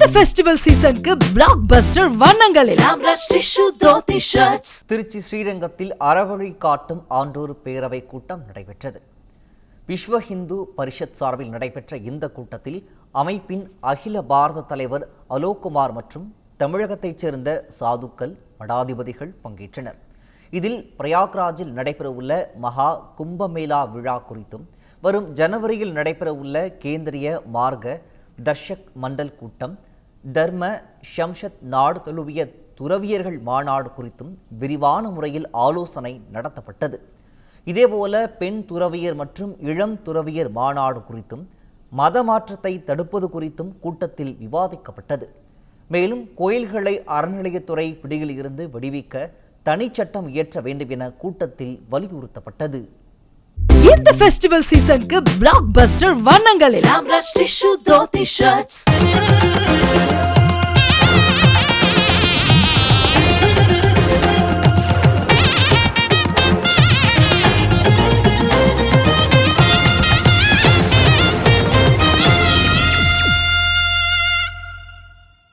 இந்த ஃபெஸ்டிவல் சீசனுக்கு பிளாக் பஸ்டர் வண்ணங்களில். திருச்சி ஸ்ரீரங்கத்தில் அறவழி காட்டும் ஆண்டோர் பேரவை கூட்டம் நடைபெற்றது. விஸ்வ ஹிந்து பரிஷத் சார்பில் நடைபெற்ற இந்த கூட்டத்தில் அமைப்பின் அகில பாரத தலைவர் அலோக்குமார் மற்றும் தமிழகத்தைச் சேர்ந்த சாதுக்கள் மடாதிபதிகள் பங்கேற்றனர். இதில் பிரயாக்ராஜில் நடைபெறவுள்ள மகா கும்பமேளா விழா குறித்தும் வரும் ஜனவரியில் நடைபெறவுள்ள கேந்திரிய மார்க்க தர்ஷக் மண்டல் கூட்டம் தர்ம ஷம்ஷத் நாடு தழுவிய துறவியர்கள் மாநாடு குறித்தும் விரிவான முறையில் ஆலோசனை நடத்தப்பட்டது. இதேபோல பெண் துறவியர் மற்றும் இளம் துறவியர் மாநாடு குறித்தும் மத மாற்றத்தை தடுப்பது குறித்தும் கூட்டத்தில் விவாதிக்கப்பட்டது. மேலும் கோயில்களை அறநிலையத்துறை பிடியில் இருந்து விடுவிக்க தனிச்சட்டம் இயற்ற வேண்டும் என கூட்டத்தில் வலியுறுத்தப்பட்டது. இந்த ஃபெஸ்டிவல் சீசனுக்கு பிளாக் பஸ்டர் வண்ணங்களில்